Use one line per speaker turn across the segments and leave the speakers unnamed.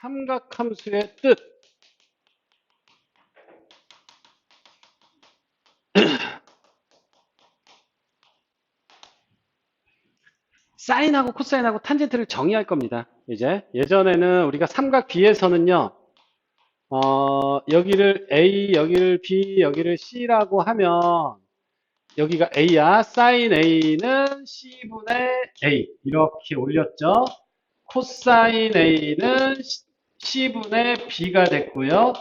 삼각함수의 뜻. 사인하고 코사인하고 탄젠트를 정의할 겁니다. 이제 예전에는 우리가 삼각 B에서는요. 어, 여기를 A, 여기를 B, 여기를 C라고 하면 여기가 A야. 사인 A는 C분의 A 이렇게 올렸죠. 코사인 A는 C분의 B가 됐고요.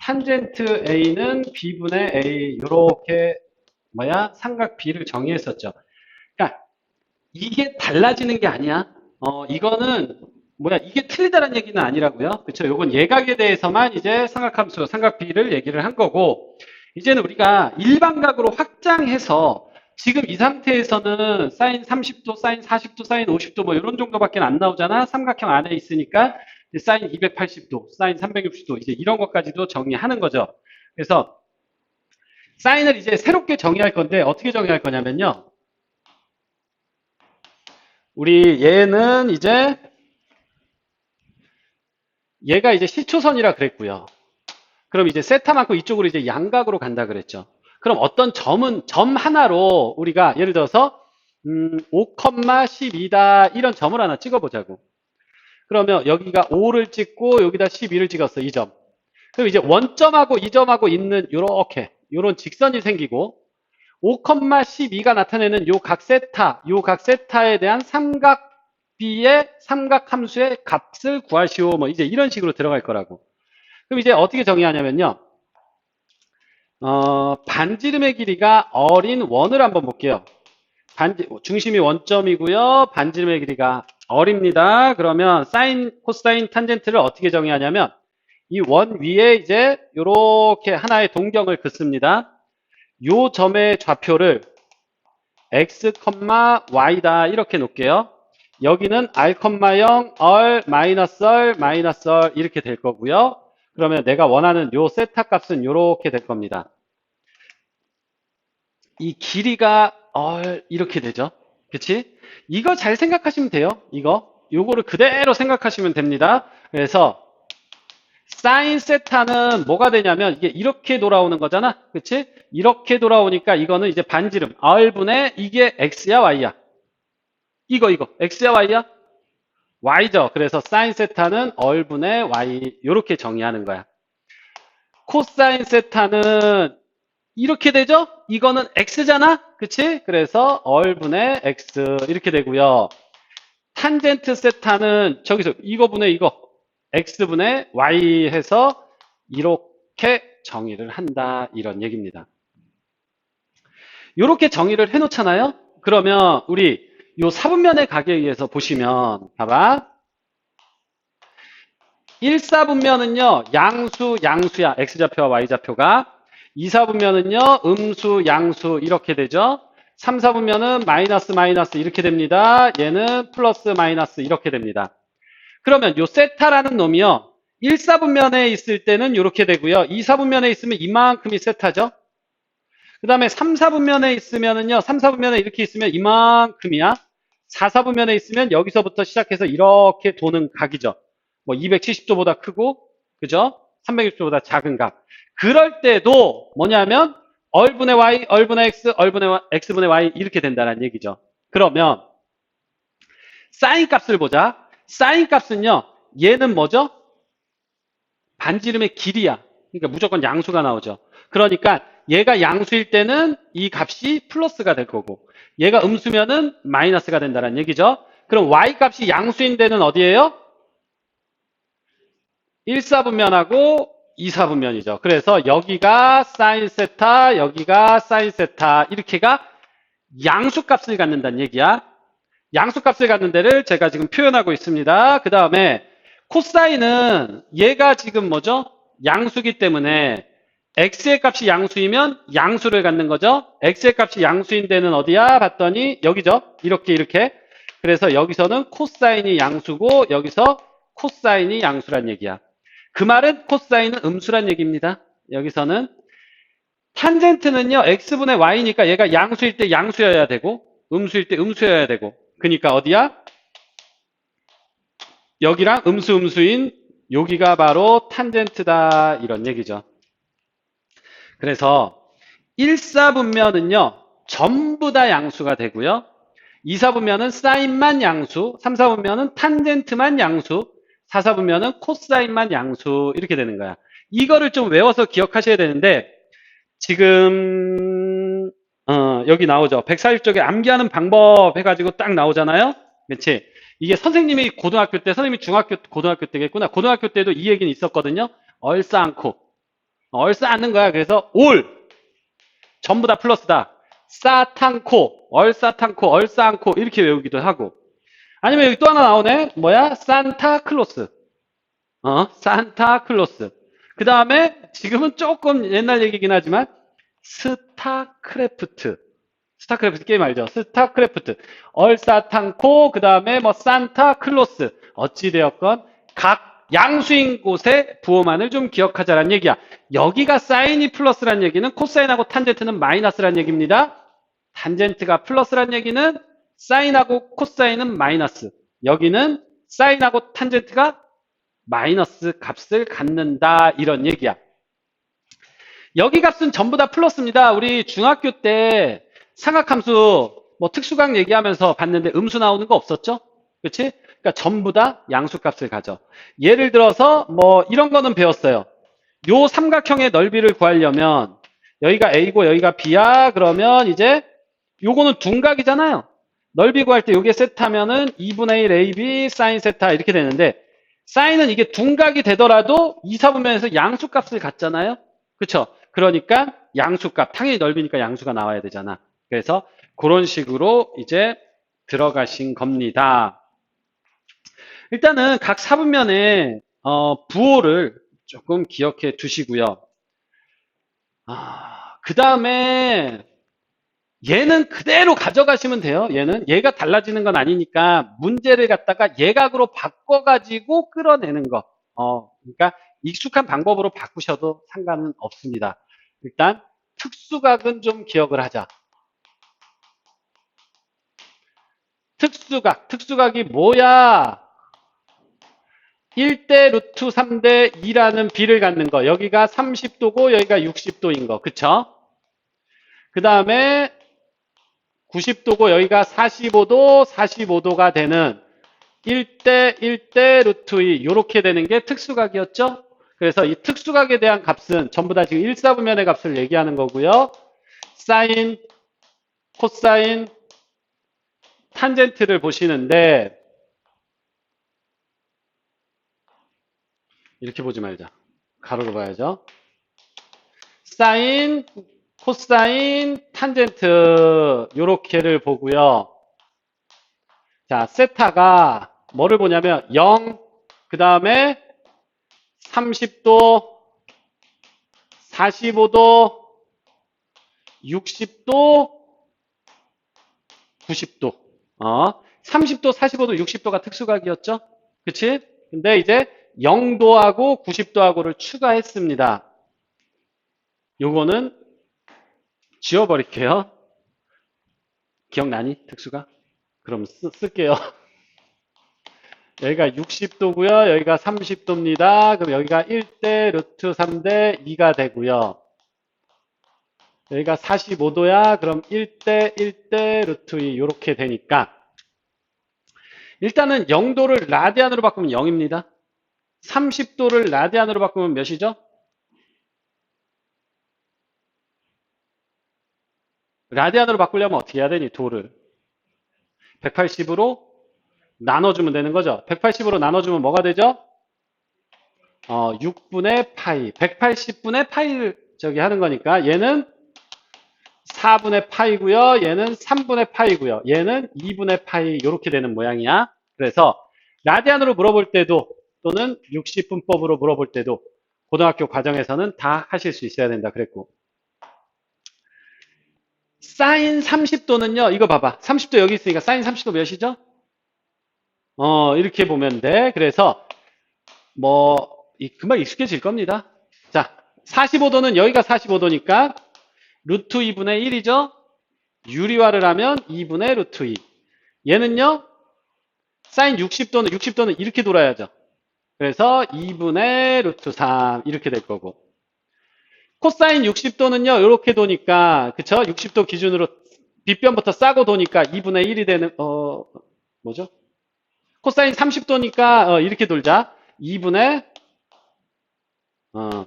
탄젠트 A는 B분의 A 이렇게 뭐야 삼각 B를 정의했었죠. 그러니까 이게 달라지는 게 아니야. 어, 이거는 뭐야 이게 틀리다는 얘기는 아니라고요. 그렇죠? 요건 예각에 대해서만 이제 삼각함수, 삼각 B를 얘기를 한 거고 이제는 우리가 일반각으로 확장해서 지금 이 상태에서는 사인 30도, 사인 40도, 사인 50도 뭐 이런 정도밖에 안 나오잖아. 삼각형 안에 있으니까 사인 280도, 사인 360도 이제 이런 것까지도 정리하는 거죠. 그래서 사인을 이제 새롭게 정의할 건데 어떻게 정의할 거냐면요. 우리 얘는 이제 얘가 이제 시초선이라 그랬고요. 그럼 이제 세타만큼 이쪽으로 이제 양각으로 간다 그랬죠. 그럼 어떤 점은 점 하나로 우리가 예를 들어서 음, 5,12다 이런 점을 하나 찍어보자고. 그러면 여기가 5를 찍고 여기다 12를 찍었어 이 점. 그럼 이제 원점하고 이 점하고 있는 요렇게 요런 직선이 생기고 5,12가 나타내는 요 각 세타, 요 각 세타에 대한 삼각 B의 삼각 함수의 값을 구하시오. 뭐 이제 이런 식으로 들어갈 거라고. 그럼 이제 어떻게 정의하냐면요. 어, 반지름의 길이가 어린 원을 한번 볼게요. 반지, 중심이 원점이고요. 반지름의 길이가 어립니다. 그러면 사인, 코사인, 탄젠트를 어떻게 정의하냐면 이 원 위에 이제 이렇게 하나의 동경을 긋습니다. 요 점의 좌표를 x, y다 이렇게 놓을게요. 여기는 r, 0, 얼, 마이너스 얼, 마이너스 얼 이렇게 될 거고요. 그러면 내가 원하는 요 세타 값은 이렇게 될 겁니다. 이 길이가 얼 이렇게 되죠. 그치? 이거 잘 생각하시면 돼요. 이거. 요거를 그대로 생각하시면 됩니다. 그래서 사인 세타는 뭐가 되냐면 이게 이렇게 돌아오는 거잖아. 그치? 이렇게 돌아오니까 이거는 이제 반지름. R분의 이게 X야 Y야? 이거 이거. X야 Y야? Y죠. 그래서 사인 세타는 R분의 Y 이렇게 정의하는 거야. 코사인 세타는 이렇게 되죠? 이거는 X잖아? 그치? 그래서 R분의 X 이렇게 되고요. 탄젠트 세타는 저기서 이거분의 이거 x분의 y 해서 이렇게 정의를 한다 이런 얘기입니다. 이렇게 정의를 해 놓잖아요. 그러면 우리 요 사분면의 각에 의해서 보시면 봐봐. 1사분면은요. 양수 양수야. x좌표와 y좌표가 2사분면은요. 음수 양수 이렇게 되죠. 3사분면은 마이너스 마이너스 이렇게 됩니다. 얘는 플러스 마이너스 이렇게 됩니다. 그러면 요 세타라는 놈이요. 1사분면에 있을 때는 이렇게 되고요. 2사분면에 있으면 이만큼이 세타죠. 그 다음에 3사분면에 있으면은요. 3사분면에 이렇게 있으면 이만큼이야. 4사분면에 있으면 여기서부터 시작해서 이렇게 도는 각이죠. 뭐 270도보다 크고 그죠? 360도보다 작은 각. 그럴 때도 뭐냐면 얼분의 y, 얼분의 x, 얼분의 x분의 y 이렇게 된다는 얘기죠. 그러면 사인 값을 보자. 사인 값은요. 얘는 뭐죠? 반지름의 길이야. 그러니까 무조건 양수가 나오죠. 그러니까 얘가 양수일 때는 이 값이 플러스가 될 거고 얘가 음수면은 마이너스가 된다는 얘기죠. 그럼 y 값이 양수인 데는 어디예요? 1사분면하고 2사분면이죠. 그래서 여기가 사인 세타, 여기가 사인 세타 이렇게가 양수 값을 갖는다는 얘기야. 양수 값을 갖는 데를 제가 지금 표현하고 있습니다. 그 다음에 코사인은 얘가 지금 뭐죠? 양수기 때문에 x의 값이 양수이면 양수를 갖는 거죠. x의 값이 양수인 데는 어디야? 봤더니 여기죠. 이렇게 이렇게. 그래서 여기서는 코사인이 양수고 여기서 코사인이 양수란 얘기야. 그 말은 코사인은 음수란 얘기입니다. 여기서는 탄젠트는요. x분의 y니까 얘가 양수일 때 양수여야 되고 음수일 때 음수여야 되고 그러니까 어디야? 여기랑 음수 음수인 여기가 바로 탄젠트다 이런 얘기죠. 그래서 1사분면은요 전부 다 양수가 되고요. 2사분면은 사인만 양수, 3사분면은 탄젠트만 양수, 4사분면은 코사인만 양수 이렇게 되는 거야. 이거를 좀 외워서 기억하셔야 되는데 지금 어, 여기 나오죠. 140쪽에 암기하는 방법 해가지고 딱 나오잖아요. 그렇지? 이게 선생님이 고등학교 때, 선생님이 중학교, 고등학교 때겠구나. 고등학교 때도 이 얘기는 있었거든요. 얼싸 않고. 얼싸 않는 거야. 그래서 올. 전부 다 플러스다. 싸탕코. 얼싸탕코. 얼싸 않고. 이렇게 외우기도 하고. 아니면 여기 또 하나 나오네. 뭐야? 산타클로스. 어? 산타클로스. 그 다음에 지금은 조금 옛날 얘기긴 하지만 스타크래프트. 스타크래프트 게임 알죠? 스타크래프트. 얼사탕코, 그 다음에 뭐 산타클로스. 어찌되었건 각 양수인 곳의 부호만을 좀 기억하자란 얘기야. 여기가 사인이 플러스란 얘기는 코사인하고 탄젠트는 마이너스란 얘기입니다. 탄젠트가 플러스란 얘기는 사인하고 코사인은 마이너스. 여기는 사인하고 탄젠트가 마이너스 값을 갖는다. 이런 얘기야. 여기 값은 전부 다 플러스입니다. 우리 중학교 때 삼각함수 뭐 특수강 얘기하면서 봤는데 음수 나오는 거 없었죠? 그렇지? 그러니까 전부 다 양수값을 가져. 예를 들어서 뭐 이런 거는 배웠어요. 요 삼각형의 넓이를 구하려면 여기가 A고 여기가 B야. 그러면 이제 요거는 둔각이잖아요. 넓이 구할 때 요게 세타면은 2분의 1 AB 사인 세타 이렇게 되는데 사인은 이게 둔각이 되더라도 2, 4분면에서 양수값을 갖잖아요. 그렇죠? 그러니까 양수값, 당연히 넓이니까 양수가 나와야 되잖아. 그래서 그런 식으로 이제 들어가신 겁니다. 일단은 각 사분면의 어, 부호를 조금 기억해 두시고요. 아, 그 다음에 얘는 그대로 가져가시면 돼요. 얘는 얘가 달라지는 건 아니니까 문제를 갖다가 예각으로 바꿔가지고 끌어내는 거. 어, 그러니까 익숙한 방법으로 바꾸셔도 상관은 없습니다. 일단 특수각은 좀 기억을 하자. 특수각, 특수각이 뭐야? 1대 루트 3대 2라는 비를 갖는 거. 여기가 30도고 여기가 60도인 거. 그쵸? 그 다음에 90도고 여기가 45도, 45도가 되는 1대 1대 루트 2 이렇게 되는 게 특수각이었죠? 그래서 이 특수각에 대한 값은 전부 다 지금 1사분면의 값을 얘기하는 거고요. 사인, 코사인, 탄젠트를 보시는데 이렇게 보지 말자. 가로로 봐야죠. 사인, 코사인, 탄젠트 요렇게를 보고요. 자, 세타가 뭐를 보냐면 0, 그 다음에 30도, 45도, 60도, 90도. 어, 30도, 45도, 60도가 특수각이었죠? 그치? 근데 이제 0도하고 90도하고를 추가했습니다. 요거는 지워버릴게요. 기억나니? 특수각? 그럼 쓰, 쓸게요. 여기가 60도고요. 여기가 30도입니다. 그럼 여기가 1대 루트 3대 2가 되고요. 여기가 45도야. 그럼 1대 1대 루트 2 이렇게 되니까 일단은 0도를 라디안으로 바꾸면 0입니다. 30도를 라디안으로 바꾸면 몇이죠? 라디안으로 바꾸려면 어떻게 해야 되니? 도를 180으로 나눠주면 되는 거죠. 180으로 나눠주면 뭐가 되죠? 어, 6분의 파이. 180분의 파이를 저기 하는 거니까 얘는 4분의 파이고요. 얘는 3분의 파이고요. 얘는 2분의 파이 이렇게 되는 모양이야. 그래서 라디안으로 물어볼 때도 또는 60분법으로 물어볼 때도 고등학교 과정에서는 다 하실 수 있어야 된다 그랬고 사인 30도는요. 이거 봐봐. 30도 여기 있으니까 사인 30도 몇이죠? 어, 이렇게 보면 돼. 그래서 뭐 이- 금방 익숙해질 겁니다. 자, 45도는 여기가 45도니까 루트 2분의 1이죠. 유리화를 하면 2분의 루트 2. 얘는요. 사인 60도는 60도는 이렇게 돌아야죠. 그래서 2분의 루트 3 이렇게 될 거고 코사인 60도는요 이렇게 도니까 그쵸? 60도 기준으로 빗변부터 싸고 도니까 2분의 1이 되는 어 뭐죠? 코사인 30도니까 어, 이렇게 돌자. 2분의 어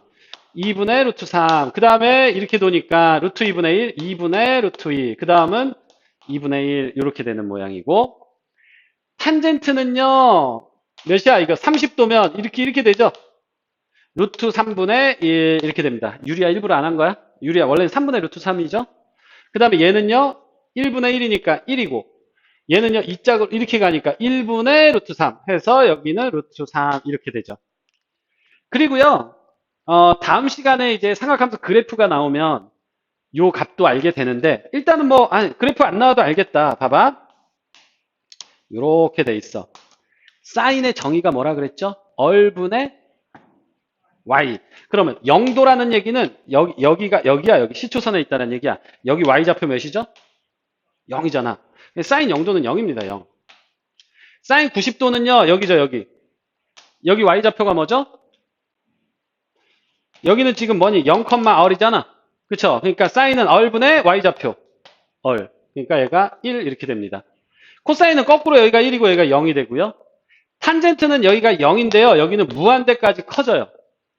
2분의 루트 3 그 다음에 이렇게 도니까 루트 2분의 1 2분의 루트 2 그 다음은 2분의 1 이렇게 되는 모양이고. 탄젠트는요 몇이야? 이거 30도면 이렇게 이렇게 되죠 루트 3분의 1 이렇게 됩니다. 유리아 일부러 안 한 거야? 유리아 원래는 3분의 루트 3이죠? 그 다음에 얘는요 1분의 1이니까 1이고 얘는요 이 짝으로 이렇게 가니까 1분의 루트 3 해서 여기는 루트 3 이렇게 되죠. 그리고요 어, 다음 시간에 이제 삼각함수 그래프가 나오면 요 값도 알게 되는데 일단은 뭐 아니, 그래프 안 나와도 알겠다. 봐봐. 이렇게 돼 있어. 사인의 정의가 뭐라 그랬죠? 얼분의 y. 그러면 0도라는 얘기는 여기, 여기가 여기야 여기 시초선에 있다는 얘기야. 여기 y좌표 몇이죠? 0이잖아. 사인 0도는 0입니다. 0. 사인 90도는요. 여기죠 여기. 여기 y좌표가 뭐죠? 여기는 지금 뭐니? 0,r이잖아. 그쵸? 그러니까 사인은 얼분의 y좌표. 얼. 그러니까 얘가 1 이렇게 됩니다. 코사인은 거꾸로 여기가 1이고 여기가 0이 되고요. 탄젠트는 여기가 0인데요. 여기는 무한대까지 커져요.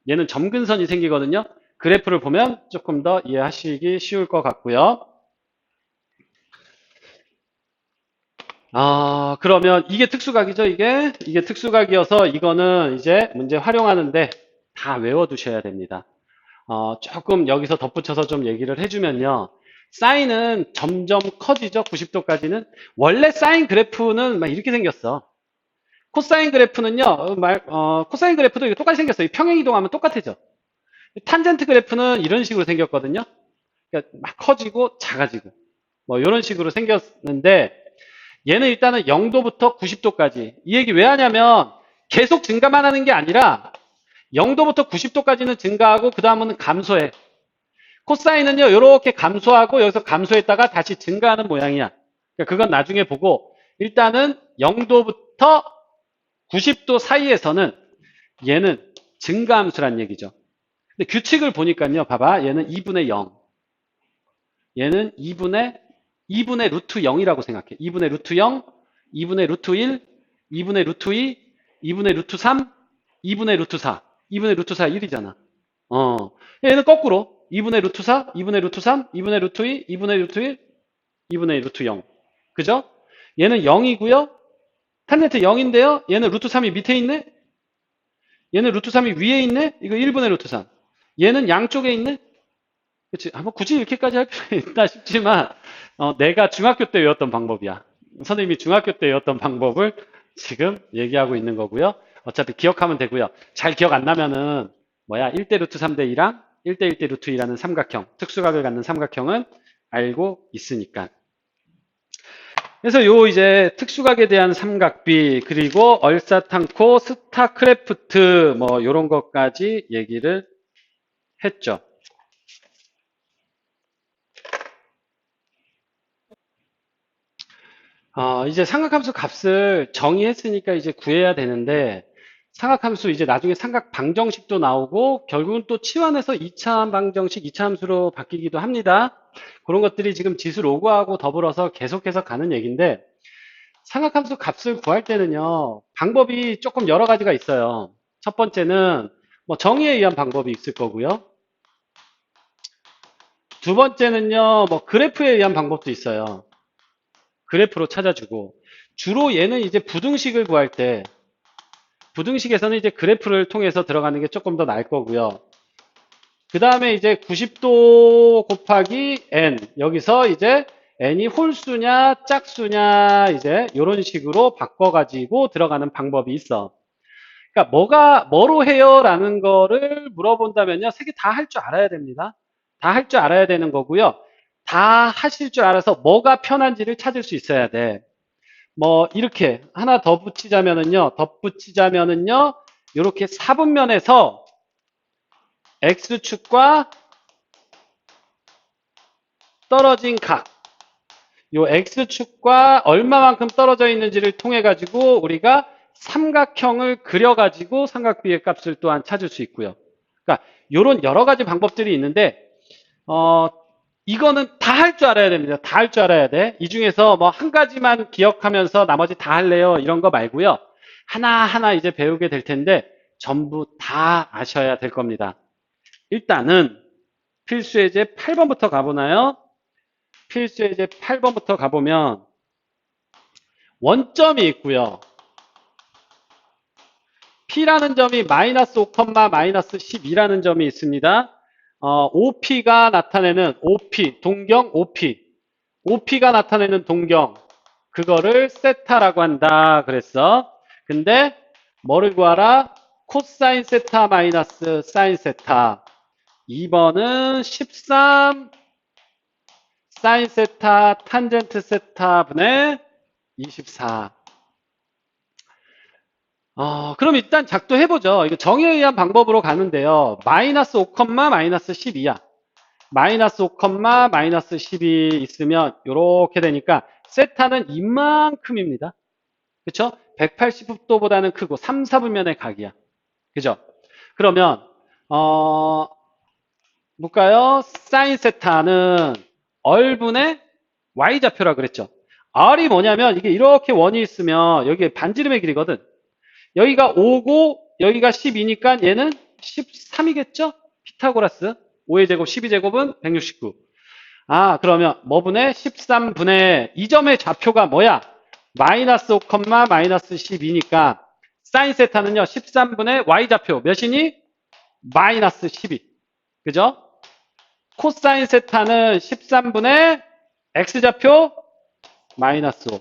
얘는 점근선이 생기거든요. 그래프를 보면 조금 더 이해하시기 쉬울 것 같고요. 아, 그러면 이게 특수각이죠, 이게? 이게 특수각이어서 이거는 이제 문제 활용하는데 다 외워두셔야 됩니다. 어, 조금 여기서 덧붙여서 좀 얘기를 해주면요. 사인은 점점 커지죠, 90도까지는. 원래 사인 그래프는 막 이렇게 생겼어. 코사인 그래프는요, 어, 말, 어, 코사인 그래프도 똑같이 생겼어요. 평행 이동하면 똑같아져. 탄젠트 그래프는 이런 식으로 생겼거든요. 그러니까 막 커지고 작아지고 뭐 이런 식으로 생겼는데 얘는 일단은 0도부터 90도까지 이 얘기 왜 하냐면 계속 증가만 하는 게 아니라 0도부터 90도까지는 증가하고 그 다음은 감소해. 코사인은요 이렇게 감소하고 여기서 감소했다가 다시 증가하는 모양이야. 그러니까 그건 나중에 보고 일단은 0도부터 90도 사이에서는 얘는 증가함수란 얘기죠. 근데 규칙을 보니까요, 봐봐. 얘는 2분의 0. 얘는 2분의, 2분의 루트 0이라고 생각해. 2분의 루트 0, 2분의 루트 1, 2분의 루트 2, 2분의 루트 3, 2분의 루트 4. 2분의 루트 4, 1이잖아. 어. 얘는 거꾸로. 2분의 루트 4, 2분의 루트 3, 2분의 루트 2, 2분의 루트 1, 2분의 루트 0. 그죠? 얘는 0이고요. 탄젠트 0인데요. 얘는 루트 3이 밑에 있네? 얘는 루트 3이 위에 있네? 이거 1분의 루트 3. 얘는 양쪽에 있네? 그치? 아, 뭐 굳이 이렇게까지 할 필요 있나 싶지만, 어, 내가 중학교 때 외웠던 방법이야. 선생님이 중학교 때 외웠던 방법을 지금 얘기하고 있는 거고요. 어차피 기억하면 되고요. 잘 기억 안 나면은, 뭐야, 1대 루트 3대 2랑 1대 1대 루트 2라는 삼각형, 특수각을 갖는 삼각형은 알고 있으니까. 그래서 요 이제 특수각에 대한 삼각비 그리고 얼사탄코 스타크래프트 뭐 요런 것까지 얘기를 했죠. 어, 이제 삼각함수 값을 정의했으니까 이제 구해야 되는데 삼각함수 이제 나중에 삼각 방정식도 나오고 결국은 또 치환해서 2차 방정식, 2차 함수로 바뀌기도 합니다. 그런 것들이 지금 지수 로그하고 더불어서 계속해서 가는 얘기인데 삼각함수 값을 구할 때는요 방법이 조금 여러 가지가 있어요. 첫 번째는 뭐 정의에 의한 방법이 있을 거고요. 두 번째는요 뭐 그래프에 의한 방법도 있어요. 그래프로 찾아주고 주로 얘는 이제 부등식을 구할 때 부등식에서는 이제 그래프를 통해서 들어가는 게 조금 더 나을 거고요. 그 다음에 이제 90도 곱하기 n 여기서 이제 n이 홀수냐 짝수냐 이제 이런 식으로 바꿔가지고 들어가는 방법이 있어. 그러니까 뭐가 뭐로 해요라는 거를 물어본다면요 세 개 다 할 줄 알아야 됩니다. 다 할 줄 알아야 되는 거고요. 다 하실 줄 알아서 뭐가 편한지를 찾을 수 있어야 돼. 뭐 이렇게 하나 더 붙이자면은요 덧붙이자면은요 이렇게 사분면에서 x축과 떨어진 각, 요 x축과 얼마만큼 떨어져 있는지를 통해 가지고 우리가 삼각형을 그려 가지고 삼각비의 값을 또한 찾을 수 있고요. 그러니까 이런 여러 가지 방법들이 있는데 어, 이거는 다 할 줄 알아야 됩니다. 다 할 줄 알아야 돼. 이 중에서 뭐 한 가지만 기억하면서 나머지 다 할래요. 이런 거 말고요. 하나하나 이제 배우게 될 텐데 전부 다 아셔야 될 겁니다. 일단은 필수예제 8번부터 가보나요? 필수예제 8번부터 가보면 원점이 있고요. P라는 점이 마이너스 5, 마이너스 12라는 점이 있습니다. 어, OP가 나타내는 OP, 동경 OP. OP가 나타내는 동경. 그거를 세타라고 한다. 그랬어. 근데 뭐를 구하라? 코사인 세타 마이너스 사인 세타. 2번은 13 사인 세타 탄젠트 세타 분의 24. 어, 그럼 일단 작도해보죠. 이거 정의에 의한 방법으로 가는데요. 마이너스 5, 마이너스 12야. 마이너스 5, 마이너스 12 있으면 이렇게 되니까 세타는 이만큼입니다. 그쵸? 180도보다는 크고 3, 4분면의 각이야. 그죠? 그러면 어 볼까요? 사인 세타는 얼분의 y좌표라 그랬죠. r이 뭐냐면 이게 이렇게 원이 있으면 여기에 반지름의 길이거든. 여기가 5고 여기가 12니까 얘는 13이겠죠? 피타고라스 5의 제곱 12제곱은 169. 아 그러면 뭐분의 13분의 이 점의 좌표가 뭐야? 마이너스 5, 마이너스 12니까 사인 세타는요 13분의 y좌표 몇이니? 마이너스 12. 그죠? 코사인 세타는 13분의 x좌표 마이너스 5.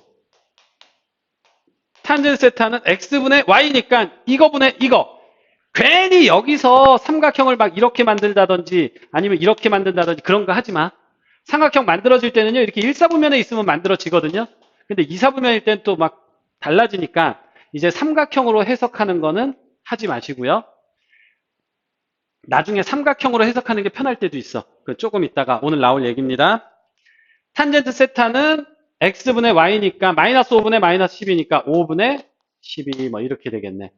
탄젠 세타는 x분의 y니까 이거분의 이거. 괜히 여기서 삼각형을 막 이렇게 만들다든지 아니면 이렇게 만든다든지 그런 거 하지 마. 삼각형 만들어질 때는요. 이렇게 1, 4분면에 있으면 만들어지거든요. 근데 2, 4분면일 땐 또 막 달라지니까 이제 삼각형으로 해석하는 거는 하지 마시고요. 나중에 삼각형으로 해석하는 게 편할 때도 있어. 그 조금 있다가 오늘 나올 얘기입니다. 탄젠트 세타는 x분의 y니까 마이너스 5분의 마이너스 10이니까 5분의 12 뭐 이렇게 되겠네.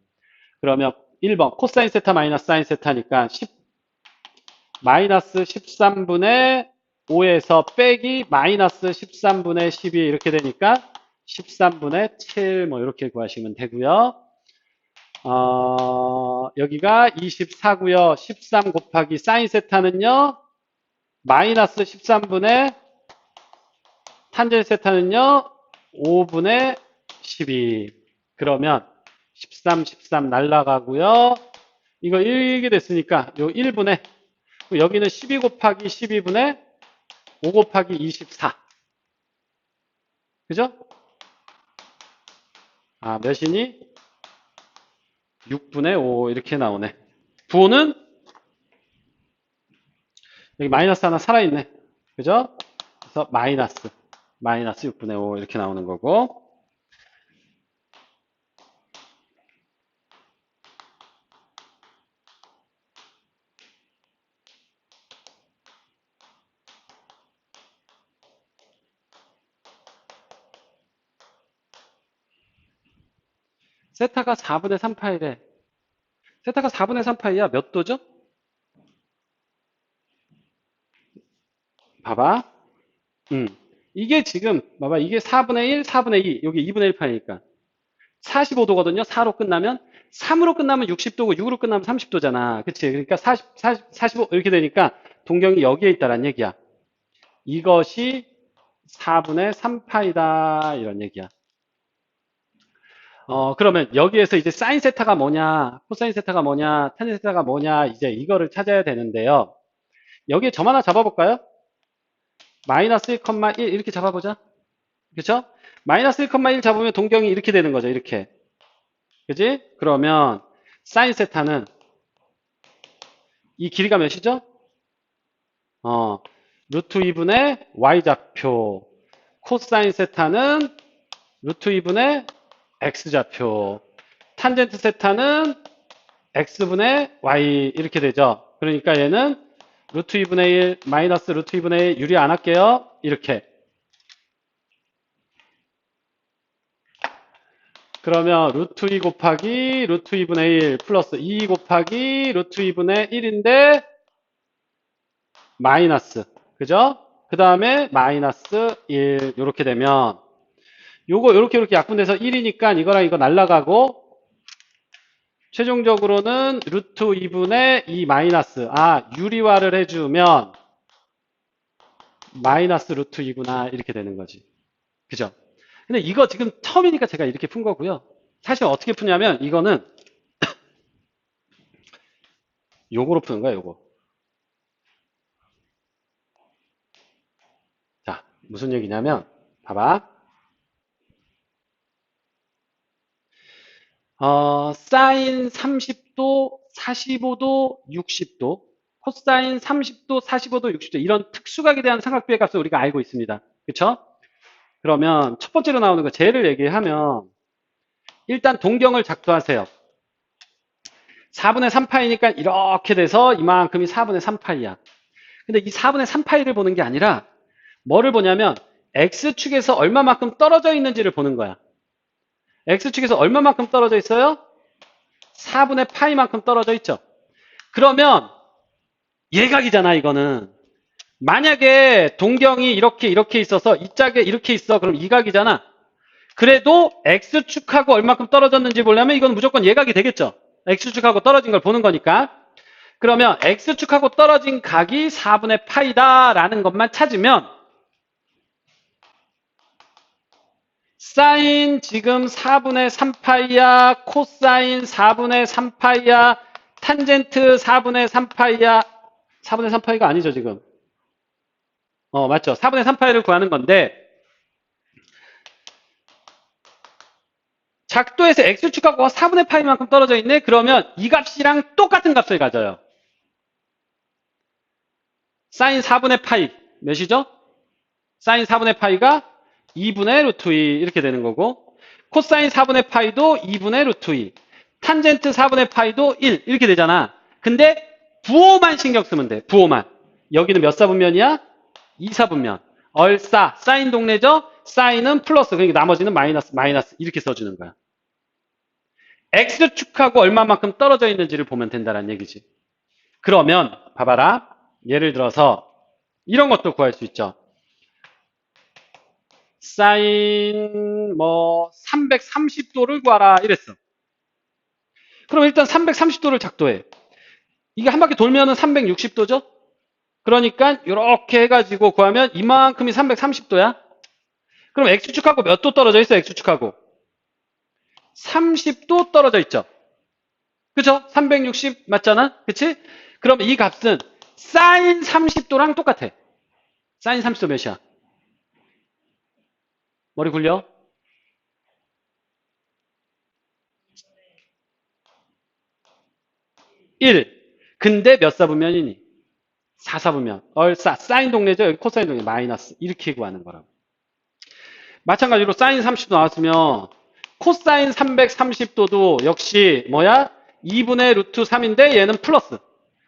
그러면 1번 코사인 세타 마이너스 사인 세타니까 10 마이너스 13분의 5에서 빼기 마이너스 13분의 12 이렇게 되니까 13분의 7 뭐 이렇게 구하시면 되고요. 어, 여기가 24고요. 13 곱하기 사인 세타는요. 마이너스 13분의 탄젠 세타는요. 5분의 12. 그러면 13, 13 날라가고요. 이거 1게 됐으니까 요 1분의 여기는 12 곱하기 12분의 5 곱하기 24. 그죠? 아, 몇이니? 6분의 5 이렇게 나오네. 부호는 여기 마이너스 하나 살아있네. 그죠? 그래서 마이너스 마이너스 6분의 5 이렇게 나오는 거고 세타가 4분의 3파이래. 세타가 4분의 3파이야. 몇 도죠? 봐봐. 음. 이게 지금, 봐봐. 이게 4분의 1, 4분의 2. 여기 2분의 1파이니까. 45도거든요. 4로 끝나면. 3으로 끝나면 60도고 6으로 끝나면 30도잖아. 그치? 그러니까 40, 40, 45 이렇게 되니까 동경이 여기에 있다란 얘기야. 이것이 4분의 3파이다. 이런 얘기야. 어, 그러면 여기에서 이제 사인 세타가 뭐냐, 코사인 세타가 뭐냐, 탄젠 세타가 뭐냐, 이제 이거를 찾아야 되는데요. 여기에 점 하나 잡아볼까요? 마이너스 1,1 이렇게 잡아보자. 그쵸? 마이너스 1,1 잡으면 동경이 이렇게 되는 거죠. 이렇게. 그지? 그러면 사인 세타는 이 길이가 몇이죠? 어, 루트 2분의 y좌표. 코사인 세타는 루트 2분의 x좌표. 탄젠트 세타는 x분의 y 이렇게 되죠. 그러니까 얘는 루트 2분의 1 마이너스 루트 2분의 1 유리 안 할게요. 이렇게. 그러면 루트 2 곱하기 루트 2분의 1 플러스 2 곱하기 루트 2분의 1인데 마이너스 그죠? 그 다음에 마이너스 1 이렇게 되면 요거 요렇게 이렇게 약분돼서 1이니까 이거랑 이거 날라가고 최종적으로는 루트 2분의 2 마이너스 아 유리화를 해주면 마이너스 루트 2구나 이렇게 되는 거지. 그죠? 근데 이거 지금 처음이니까 제가 이렇게 푼 거고요. 사실 어떻게 푸냐면 이거는 요거로 푸는 거야 요거. 자 무슨 얘기냐면 봐봐 어, 사인 30도, 45도, 60도, 코사인 30도, 45도, 60도 이런 특수각에 대한 삼각비의 값을 우리가 알고 있습니다. 그쵸? 그러면 첫 번째로 나오는 거 쟤를 얘기하면 일단 동경을 작도하세요. 4분의 3파이니까 이렇게 돼서 이만큼이 4분의 3파이야. 근데 이 4분의 3파이를 보는 게 아니라 뭐를 보냐면 x축에서 얼마만큼 떨어져 있는지를 보는 거야. X축에서 얼마만큼 떨어져 있어요? 4분의 파이만큼 떨어져 있죠. 그러면 예각이잖아 이거는. 만약에 동경이 이렇게 이렇게 있어서 이 짝에 이렇게 있어 그럼 이각이잖아. 그래도 x축하고 얼마큼 떨어졌는지 보려면 이건 무조건 예각이 되겠죠. x축하고 떨어진 걸 보는 거니까. 그러면 x축하고 떨어진 각이 4분의 파이다라는 것만 찾으면 사인 지금 4분의 3파이야, 코사인 4분의 3파이야, 탄젠트 4분의 3파이야, 4분의 3파이가 아니죠, 지금. 어, 맞죠. 4분의 3파이를 구하는 건데, 작도에서 x축하고 4분의 파이만큼 떨어져 있네? 그러면 이 값이랑 똑같은 값을 가져요. 사인 4분의 파이, 몇이죠? 사인 4분의 파이가 2분의 루트 2 이렇게 되는 거고 코사인 4분의 파이도 2분의 루트 2 탄젠트 4분의 파이도 1 이렇게 되잖아. 근데 부호만 신경 쓰면 돼 부호만. 여기는 몇 사분면이야? 2사분면. 얼싸 사인 동네죠? 사인은 플러스 그러니까 나머지는 마이너스 마이너스 이렇게 써주는 거야. X축하고 얼마만큼 떨어져 있는지를 보면 된다는 얘기지. 그러면 봐봐라. 예를 들어서 이런 것도 구할 수 있죠 사인 뭐 330도를 구하라 이랬어. 그럼 일단 330도를 작도해. 이게 한 바퀴 돌면은 360도죠? 그러니까 이렇게 해가지고 구하면 이만큼이 330도야. 그럼 X축하고 몇 도 떨어져 있어? X축하고 30도 떨어져 있죠. 그죠? 360 맞잖아? 그치? 그럼 이 값은 사인 30도랑 똑같아. 사인 30도 몇이야? 머리 굴려? 일. 근데 몇 사분면이니? 4사분면. 얼싸. 사인 동네죠? 여기 코사인 동네. 마이너스. 이렇게 구하는 거라고. 마찬가지로 사인 30도 나왔으면 코사인 330도도 역시 뭐야? 2분의 루트 3인데 얘는 플러스.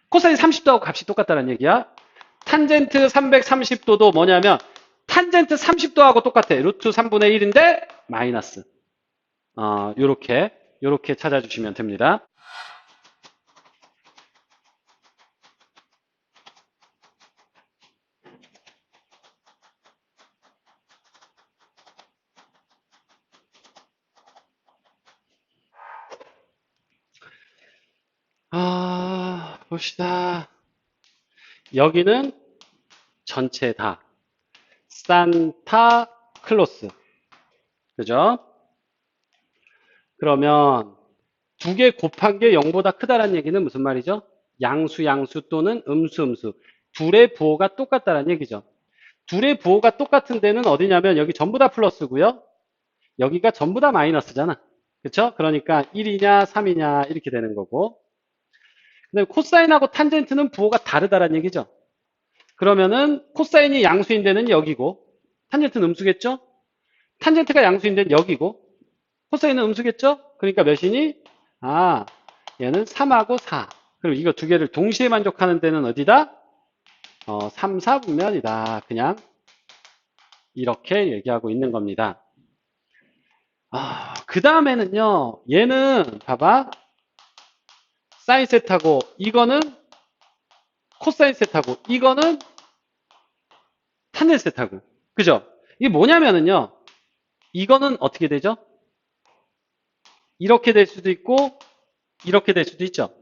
코사인 30도하고 값이 똑같다는 얘기야. 탄젠트 330도도 뭐냐면 탄젠트 30도하고 똑같아. 루트 3분의 1인데 마이너스. 어, 요렇게 요렇게 찾아주시면 됩니다. 아, 봅시다. 여기는 전체 다 산타 클로스. 그죠? 그러면 두 개 곱한 게 0보다 크다는 얘기는 무슨 말이죠? 양수, 양수 또는 음수, 음수. 둘의 부호가 똑같다는 얘기죠. 둘의 부호가 똑같은 데는 어디냐면 여기 전부 다 플러스고요. 여기가 전부 다 마이너스잖아. 그쵸? 그러니까 1이냐, 3이냐 이렇게 되는 거고. 근데 코사인하고 탄젠트는 부호가 다르다는 얘기죠. 그러면은 코사인이 양수인 데는 여기고 탄젠트는 음수겠죠? 탄젠트가 양수인 데는 여기고 코사인은 음수겠죠? 그러니까 몇이니? 아, 얘는 3하고 4. 그럼 이거 두 개를 동시에 만족하는 데는 어디다? 어, 3, 4분면이다. 그냥 이렇게 얘기하고 있는 겁니다. 아, 그 다음에는요, 얘는, 봐봐. 사인 세타고, 이거는 코사인 세타고, 이거는 탄젠 세타고. 그죠? 이게 뭐냐면은요, 이거는 어떻게 되죠? 이렇게 될 수도 있고, 이렇게 될 수도 있죠.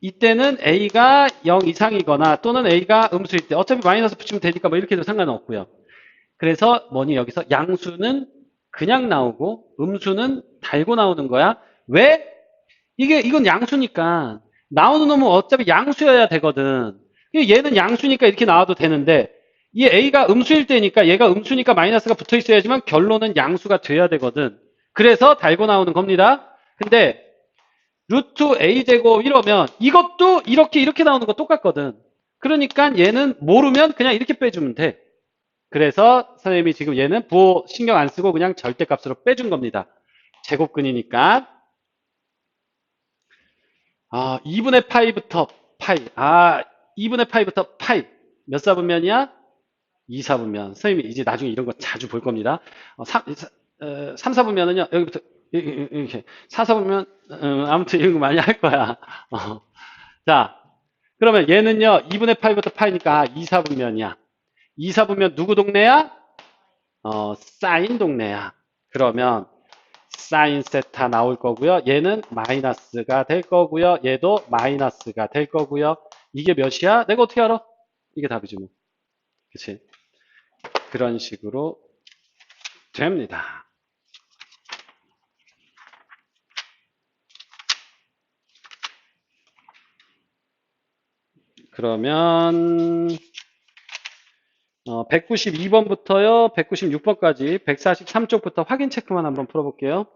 이때는 A가 0 이상이거나 또는 A가 음수일 때 어차피 마이너스 붙이면 되니까 뭐 이렇게 해도 상관없고요. 그래서 뭐니 여기서 양수는 그냥 나오고 음수는 달고 나오는 거야. 왜? 이게 이건 양수니까 나오는 놈은 어차피 양수여야 되거든. 얘는 양수니까 이렇게 나와도 되는데 이 A가 음수일 때니까 얘가 음수니까 마이너스가 붙어 있어야지만 결론은 양수가 돼야 되거든. 그래서 달고 나오는 겁니다. 근데 루트 a제곱 이러면 이것도 이렇게 이렇게 나오는 거 똑같거든. 그러니까 얘는 모르면 그냥 이렇게 빼주면 돼. 그래서 선생님이 지금 얘는 부호 신경 안 쓰고 그냥 절대값으로 빼준 겁니다. 제곱근이니까. 아, 2분의 파이부터 파이. 아, 2분의 파이부터 파이. 몇 사분면이야? 2 사분면. 선생님이 이제 나중에 이런 거 자주 볼 겁니다. 어, 3, 3 사분면은요, 여기부터 이- 이- 이렇게. 4 사분면, 음, 아무튼 이런 거 많이 할 거야. 어. 자, 그러면 얘는요, 2분의 파이부터 파이니까 2 사분면이야. 2 사분면 누구 동네야? 어, 사인 동네야. 그러면 사인 세타 나올 거고요. 얘는 마이너스가 될 거고요. 얘도 마이너스가 될 거고요. 이게 몇이야? 내가 어떻게 알아? 이게 답이지 뭐. 그치? 그런 식으로 됩니다. 그러면 어, 192번부터요, 196번까지 143쪽부터 확인 체크만 한번 풀어볼게요.